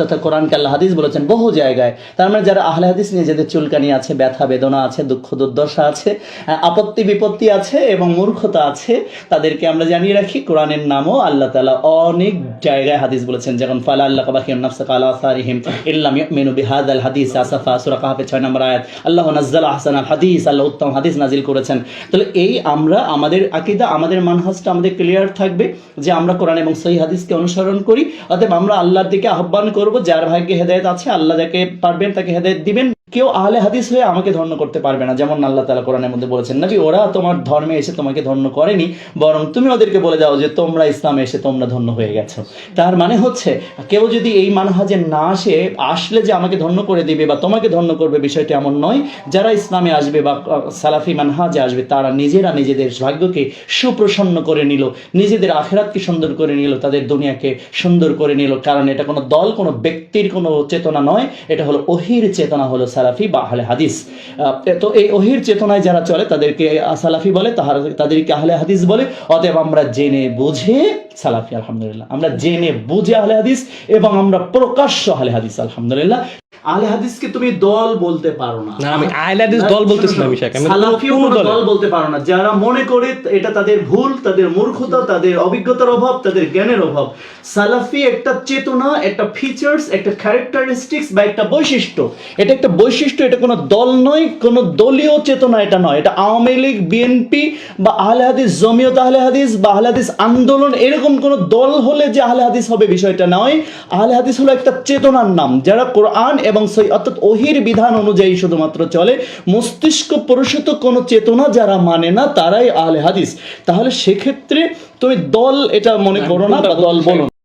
তথা কোরআনকে আল্লাহ হাদিস বলেছেন বহু জায়গায়। তার মানে যারা আহলে হাদিস নিয়ে যাদের চুলকানি আছে, ব্যথা, বেদনা আছে, দুঃখ, দুর্দশা আছে আপত্তি, বিপত্তি আছে এবং মূর্খতা আছে, তাদেরকে আমরা জানিয়ে রাখি কোরআনের নামও আল্লাহ তালা অনেক জায়গায় হাদিস বলেছেন। যেমন, ফালা আল্লাহ সারিহিম ইল্লাম ইউমিনু বিহাদ আল হাদিস আসাফা, সূরা কাহাফের 6 নম্বর আয়াত, আল্লাহ আল হাদিস, আল্লাহ উত্তম হাদিস নাজিল করেছেন। তাহলে এই আমরা, আমাদের আকীদা, আমাদের মানহাজটা আমাদের ক্লিয়ার থাকবে যে আমরা কোরআন এবং সহি হাদিসকে অনুসরণ করি, অতএব আমরা আল্লাহর দিকে আহ্বান করব যার ভাগ্যে হেদায়ত আছে আল্লাহ যাকে পারবেন তাকে হেদায়ত দিবেন। কেউ আহলে হাদিস হয়ে আমাকে ধন্য করতে পারবে না, যেমন আল্লাহ তালা কোরআনের মধ্যে বলেছেন নাকি ওরা তোমার ধর্মে এসে তোমাকে ধন্য করেনি, বরং তুমি ওদেরকে বলে দাও যে তোমরা ইসলামে এসে তোমরা ধন্য হয়ে গেছো। তার মানে হচ্ছে, কেউ যদি এই মানহাজে না আসে, আসলে যে আমাকে ধন্য করে দিবে বা তোমাকে ধন্য করবে বিষয়টি এমন নয়, যারা ইসলামে আসবে বা সালাফি মানহাজে আসবে, তারা নিজেরা নিজেদের ভাগ্যকে সুপ্রসন্ন করে নিল, নিজেদের আখেরাতকে সুন্দর করে নিল, তাদের দুনিয়াকে সুন্দর করে নিল। কারণ এটা কোনো দল, কোনো ব্যক্তির কোনো চেতনা নয়, এটা হলো অহির চেতনা হলো সালাফি বা আহলে হাদিস। তো এই অহির চেতনায় যারা চলে, তাদেরকে সালাফি বলে, তাহার, তাদেরকে আহলে হাদিস বলে। অতএব আমরা জেনে বুঝে সালাফি, আলহামদুলিল্লাহ। আমরা জেনে বুঝে আহলে হাদিস এবং আমরা প্রকাশ্য আহলে হাদিস, আলহামদুলিল্লাহ। আহলে হাদিসকে তুমি দল বলতে পারো না। না আমি আইলাদিস দল বলতেছিলাম ইশাক আমি কোনো দল বলতে পারো না। যারা মনে করে এটা তাদের ভুল তাদের মূর্খতা তাদের অভিজ্ঞতার অভাব তাদের জ্ঞানের অভাব। সালাফি একটা চেতনা একটা ফিচার্স একটা ক্যারেক্টারিস্টিক্স বা একটা বৈশিষ্ট্য। এটা একটা বৈশিষ্ট্য এটা কোনো দল নয় কোনো দলীয় চেতনা এটা নয়। এটা আওয়ামী লীগ বিএনপি বা আহলে হাদিস জমিয়ত আহলে হাদিস বা আহলে হাদিস আন্দোলন এরকম কোনো দল হলে যে আহলে হাদিস হবে বিষয়টা নয়। আহলে হাদিস হলো একটা চেতনার নাম। যারা কোরআন এবং সেই অর্থাৎ ওহির বিধান অনুযায়ী শুধুমাত্র চলে মস্তিষ্ক প্রসূত কোনো চেতনা যারা মানে না, তারাই আহলে হাদিস তাহলে সেক্ষেত্রে তুমি দল এটা মনে করো না দল বলো।